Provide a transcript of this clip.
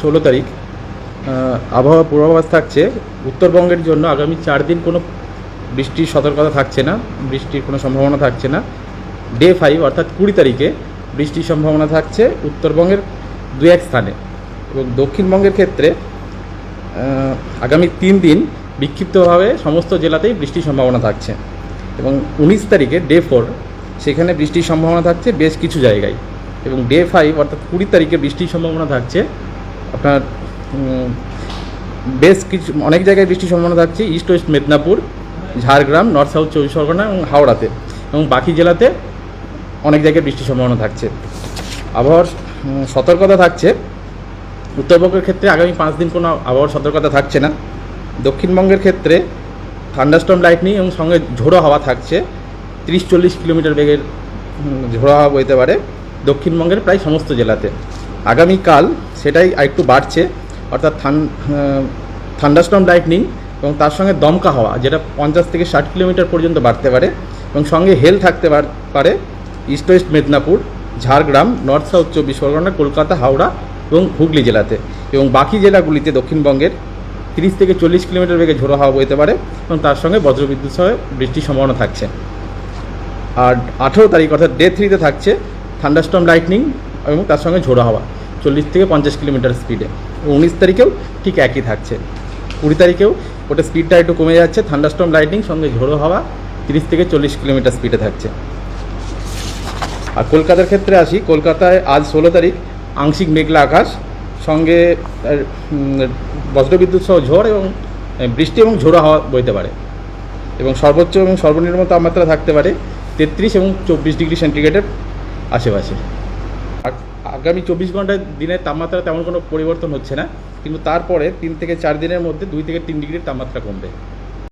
ষোলো তারিখ আবহাওয়া পূর্বাভাস থাকছে। উত্তরবঙ্গের জন্য আগামী চার দিন কোনো বৃষ্টির সতর্কতা থাকছে না, বৃষ্টির কোনো সম্ভাবনা থাকছে না। ডে ফাইভ অর্থাৎ কুড়ি তারিখে বৃষ্টির সম্ভাবনা থাকছে উত্তরবঙ্গের দু এক স্থানে। এবং দক্ষিণবঙ্গের ক্ষেত্রে আগামী তিন দিন বিক্ষিপ্তভাবে সমস্ত জেলাতেই বৃষ্টির সম্ভাবনা থাকছে। এবং উনিশ তারিখে ডে ফোর সেখানে বৃষ্টির সম্ভাবনা থাকছে বেশ কিছু জায়গায়। এবং ডে ফাইভ অর্থাৎ কুড়ি তারিখে বৃষ্টির সম্ভাবনা থাকছে আপনার বেশ কিছু, অনেক জায়গায় বৃষ্টির সম্ভাবনা থাকছে। East west Medinipur Jhargram north south চব্বিশ পরগনা এবং হাওড়াতে এবং বাকি জেলাতে অনেক জায়গায় বৃষ্টির সম্ভাবনা থাকছে। আবহাওয়ার সতর্কতা থাকছে। উত্তরবঙ্গের ক্ষেত্রে আগামী পাঁচ দিন কোনো আবহাওয়ার সতর্কতা থাকছে না। দক্ষিণবঙ্গের ক্ষেত্রে থান্ডারস্টর্ম লাইটনিং এবং সঙ্গে ঝোড়ো হাওয়া থাকছে। তিরিশ চল্লিশ কিলোমিটার বেগের ঝোড়ো হাওয়া বইতে পারে। দক্ষিণবঙ্গের প্রায় সমস্ত জেলাতে। আগামীকাল সেটাই আরেকটু বাড়ছে, অর্থাৎ থান থান্ডারস্টর্ম লাইটনিং এবং তার সঙ্গে দমকা হওয়া, যেটা পঞ্চাশ থেকে ষাট কিলোমিটার পর্যন্ত বাড়তে পারে এবং সঙ্গে হেল থাকতে পার- east west Medinipur, Jhargram north south চব্বিশ পরগনা, কলকাতা, হাওড়া এবং হুগলি জেলাতে। এবং বাকি জেলাগুলিতে দক্ষিণবঙ্গের তিরিশ থেকে চল্লিশ কিলোমিটার বেগে ঝোড়ো হাওয়া বইতে পারে এবং তার সঙ্গে বজ্রবিদ্যুৎ সহ বৃষ্টির সম্ভাবনা থাকছে। আর আঠেরো তারিখ, অর্থাৎ ডে থ্রিতে থাকছে থান্ডারস্টর্ম লাইটনিং এবং তার সঙ্গে ঝোড়ো হাওয়া, চল্লিশ থেকে পঞ্চাশ কিলোমিটার স্পিডে উনিশ তারিখেও ঠিক একই থাকছে। কুড়ি তারিখেও ওটা স্পিডটা একটু কমে যাচ্ছে থান্ডারস্টর্ম লাইটিং সঙ্গে ঝোড়ো হাওয়া, তিরিশ থেকে চল্লিশ কিলোমিটার স্পিডে থাকছে। আর কলকাতার ক্ষেত্রে আসি, কলকাতায় আজ ষোলো তারিখ, আংশিক মেঘলা আকাশ, সঙ্গে বজ্রবিদ্যুৎ সহ ঝড় এবং বৃষ্টি এবং ঝোড়ো হাওয়া বইতে পারে। এবং সর্বোচ্চ এবং সর্বনিম্ন তাপমাত্রা থাকতে পারে তেত্রিশ এবং চব্বিশ ডিগ্রি সেন্টিগ্রেডের আশেপাশে। আগামী চব্বিশ ঘন্টায় দিনের তাপমাত্রা তেমন কোনো পরিবর্তন হচ্ছে না, কিন্তু তারপরে তিন থেকে চার দিনের মধ্যে দুই থেকে তিন ডিগ্রির তাপমাত্রা কমবে।